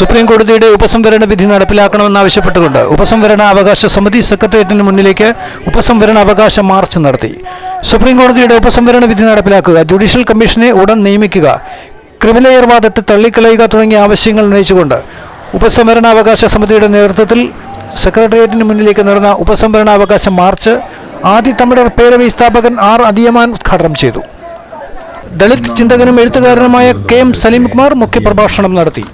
Supreme കോടതിയുടെ ഉപസംവരണ വിധി നടപ്പിലാക്കണമെന്നാവശ്യപ്പെട്ടുകൊണ്ട് ഉപസംവരണ അവകാശ സമിതി സെക്രട്ടേറിയറ്റിന് മുന്നിലേക്ക് ഉപസംവരണ അവകാശ മാർച്ച് നടത്തി. സുപ്രീം കോടതിയുടെ ഉപസംവരണ വിധി നടപ്പിലാക്കുക ജുഡീഷ്യൽ കമ്മീഷനെ ഉടൻ നിയമിക്കുക ക്രിമിനൽ വാദത്തെ തള്ളിക്കളയുക തുടങ്ങിയ ആവശ്യങ്ങൾ ഉന്നയിച്ചുകൊണ്ട് ഉപസംവരണാവകാശ സമിതിയുടെ നേതൃത്വത്തിൽ സെക്രട്ടേറിയറ്റിന് മുന്നിലേക്ക് നടന്ന ഉപസംവരണാവകാശ മാർച്ച് ആദ്യ തമിഴർ പേരവി സ്ഥാപകൻ ആർ അദിയമാൻ ഉദ്ഘാടനം ചെയ്തു. ദളിത് ചിന്തകനും എഴുത്തുകാരനുമായ കെ എം സലീംകുമാർ മുഖ്യപ്രഭാഷണം നടത്തി.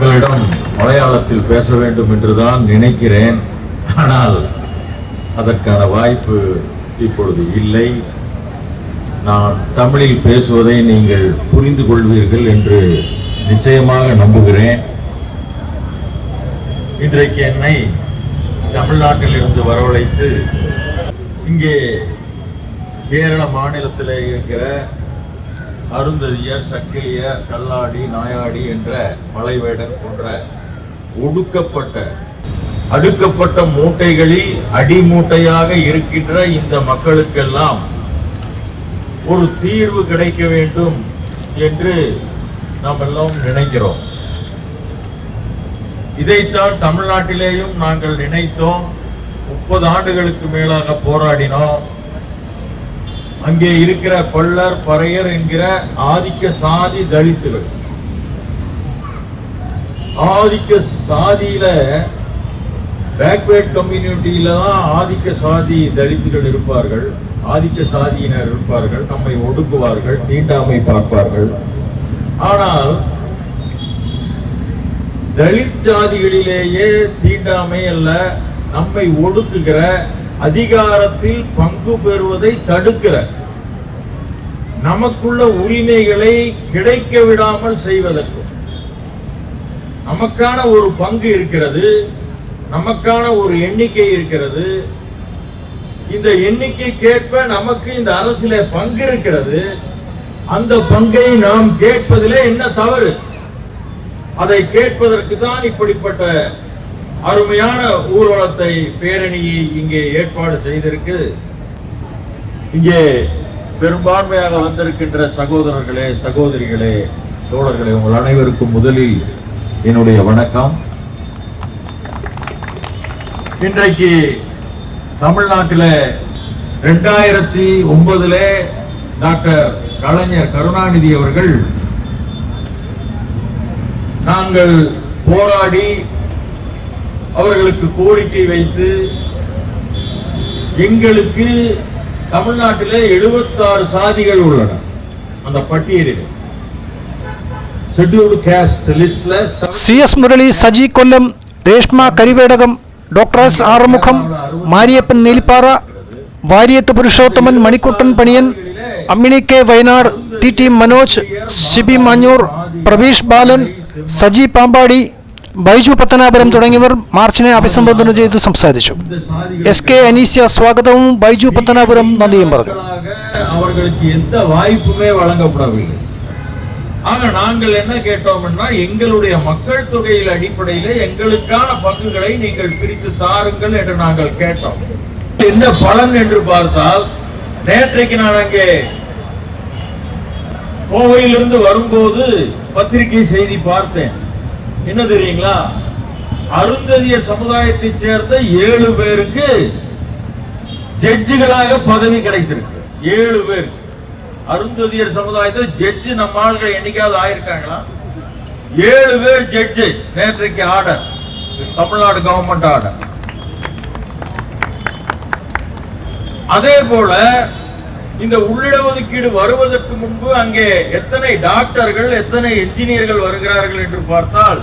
உங்களிடம் மலையாளத்தில் பேச வேண்டும் என்றுதான் நினைக்கிறேன். ஆனால் அதற்கான வாய்ப்பு இப்பொழுது இல்லை. நான் தமிழில் பேசுவதை நீங்கள் புரிந்து கொள்வீர்கள் என்று நிச்சயமாக நம்புகிறேன். இன்றைக்கு என்னை தமிழ்நாட்டில் இருந்து வரவழைத்து இங்கே கேரள மாநிலத்தில் இருக்கிற அருந்ததியர் சக்கிலியர் கல்லாடி நாயாடி என்ற மலைவேடர் போன்ற ஒடுக்கப்பட்ட அடுக்கப்பட்ட மூட்டைகளில் அடிமூட்டையாக இருக்கின்ற இந்த மக்களுக்கெல்லாம் ஒரு தீர்வு கிடைக்க வேண்டும் என்று நாம் எல்லாம் நினைக்கிறோம். இதைத்தான் தமிழ்நாட்டிலேயும் நாங்கள் நினைத்தோம். முப்பது ஆண்டுகளுக்கு மேலாக போராடினோம். அங்கே இருக்கிற கொள்ளர் பறையர் என்கிற ஆதிக்க சாதி தலித்துகள். ஆதிக்க சாதியில பேக்வேர்ட் கம்யூனிட்டியில தான் ஆதிக்க சாதி தலித்துகள் இருப்பார்கள். ஆதிக்க சாதியினர் இருப்பார்கள். நம்மை ஒடுக்குவார்கள் தீண்டாமை பார்ப்பார்கள். ஆனால் தலித் சாதிகளிலேயே தீண்டாமை அல்ல நம்மை ஒடுக்குகிற அதிகாரத்தில் பங்கு பெறுவதை தடுக்கிற நமக்குள்ள உரிமைகளை கிடைக்க விடாமல் செய்வதற்கும் நமக்கான ஒரு பங்கு இருக்கிறது நமக்கான ஒரு எண்ணிக்கை இருக்கிறது. இந்த எண்ணிக்கைக்கேற்ப நமக்கு இந்த அரசில் பங்கு இருக்கிறது. அந்த பங்கை நாம் கேட்பதிலே என்ன தவறு? அதை கேட்பதற்கு தான் இப்படிப்பட்ட அருமையான ஊர்வலத்தை பேரணியை இங்கே ஏற்பாடு செய்திருக்கு. இங்கே பெரும்பான்மையாக வந்திருக்கின்ற சகோதரர்களே சகோதரிகளே தோழர்களே உங்கள் அனைவருக்கும் முதலில் என்னுடைய வணக்கம். இன்றைக்கு தமிழ்நாட்டில் ரெண்டாயிரத்தி ஒன்பதுல டாக்டர் கலைஞர் கருணாநிதி அவர்கள் நாங்கள் போராடி அவர்களுக்கு கோரிக்கை வைத்து எங்களுக்கு தமிழ்நாட்டிலே 76 சாதிகள் உள்ளன அந்த பட்டியலில் ஷெட்யூல்டு கேஸ்ட் லிஸ்ட்ல C S Murali Saji Kollam Reshma Karivedakam doctor S Arumugham Mariyappan Neelippara Variyath Purushothaman Manikuttan Paniyan Ammini K Wayanad T T Manoj Shibi Manjoor Praveesh Balan Saji Pampady Baiju Pathanapuram തുടങ്ങിയവർ മാർച്ചിനെ അഭിസംബോധന ചെയ്ത് സംസാരിച്ചു എസ് കെ അനീസ്യ സ്വാഗതവും ബൈജു പത്തനാപുരം നന്ദിയും പറഞ്ഞു மக்களாக அவர்களுக்கு எந்த வாய்ப்புமே வழங்கப்படவில்லை ஆக நாங்கள் என்ன கேட்டோம்னா எங்களுடைய மக்கள் தொகையில் அடிப்படையிலே எங்களுக்கான பங்குகளை நீங்கள் பிரித்து தாருங்கள் என்று நாங்கள் கேட்டோம் என்ன பலன் என்று பார்த்தால் நேற்றைக்கு நான் அங்கே கோவையிலிருந்து வரும்போது பத்திரிகை செய்தி பார்த்தேன் என்ன தெரியுங்களா? அருந்ததியர் சமுதாயத்தை சேர்ந்த ஏழு பேருக்கு ஜட்ஜுகளாக பதவி கிடைத்திருக்கு. ஏழு பேர் அருந்ததியர் சமுதாயத்தில் ஜட்ஜு நம்ம ஆளுகள் என்னைக்காவது ஆயிருக்காங்களா? ஏழு பேர் ஜட்ஜு. நேற்றைக்கு ஆர்டர். Tamil Nadu government order. அதே போல இந்த உள்ளிட ஒதுக்கீடு வருவதற்கு முன்பு அங்கே எத்தனை டாக்டர்கள் எத்தனை என்ஜினியர்கள் வருகிறார்கள் என்று பார்த்தால்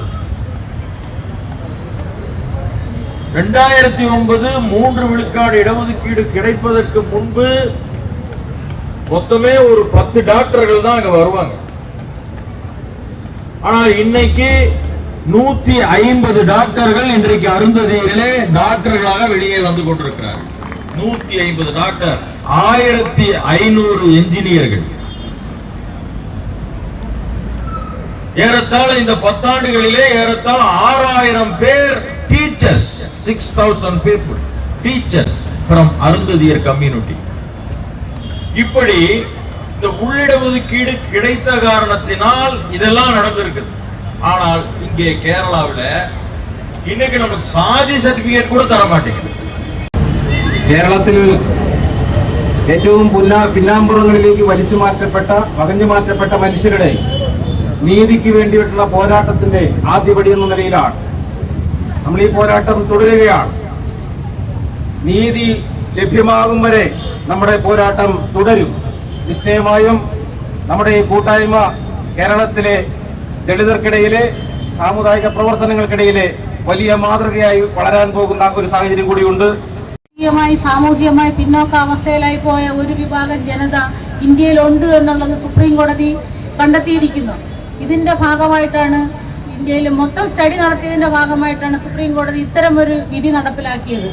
ரெண்டாயிரத்தி ஒன்பது மூன்று விழுக்காடு இடஒதுக்கீடு கிடைப்பதற்கு முன்பு மொத்தமே ஒரு பத்து டாக்டர்கள் தான் அங்க வருவாங்க. ஆனால் இன்னைக்கு நூத்தி ஐம்பது டாக்டர்கள் இன்றைக்கு அருந்ததியிலே டாக்டர்களாக வெளியே வந்து கொண்டிருக்கிறார் நூத்தி ஐம்பது டாக்டர் ஆயிரத்தி ஐநூறு என்ஜினியர்கள். ஏறத்தாழ இந்த பத்தாண்டுகளிலே ஏறத்தாழ ஆறாயிரம் பேர் teachers. six thousand people teachers from Arunthathiyar community இப்படி இந்த உள்ளிட ஒதுக்கீடு கிடைத்த காரணத்தினால் இதெல்லாம் நடந்திருக்குது ஆனால் இங்கே கேரளாவுல இன்னைக்கு நம்ம சாதி சர்டிபிகேட் கூட தர மாட்டேங்குது കേരളത്തിൽ ഏറ്റവും പുന്നാ പിന്നാമ്പുറങ്ങളിലേക്ക് വലിച്ചു മാറ്റപ്പെട്ട വകഞ്ഞു മാറ്റപ്പെട്ട മനുഷ്യരുടെ നീതിക്ക് വേണ്ടിയിട്ടുള്ള പോരാട്ടത്തിന്റെ ആദ്യപടി എന്ന നിലയിലാണ് നമ്മൾ ഈ പോരാട്ടം തുടരുകയാണ്. നീതി ലഭ്യമാകും വരെ നമ്മുടെ പോരാട്ടം തുടരും. നിശ്ചയമായും നമ്മുടെ ഈ കൂട്ടായ്മ കേരളത്തിലെ ദളിതർക്കിടയിലെ സാമുദായിക പ്രവർത്തനങ്ങൾക്കിടയിലെ വലിയ മാതൃകയായി വളരാൻ പോകുന്ന ഒരു സാഹചര്യം കൂടിയുണ്ട്. രാഷ്ട്രീയമായി സാമൂഹികമായി പിന്നോക്കാവസ്ഥയിലായി പോയ ഒരു വിഭാഗം ജനത ഇന്ത്യയിലുണ്ട് എന്നുള്ളത് സുപ്രീം കോടതി കണ്ടെത്തിയിരിക്കുന്നു. ഇതിന്റെ ഭാഗമായിട്ടാണ് ഇന്ത്യയിൽ മൊത്തം സ്റ്റഡി നടത്തിയതിന്റെ ഭാഗമായിട്ടാണ് സുപ്രീം കോടതി ഇത്തരം ഒരു വിധി നടപ്പിലാക്കിയത്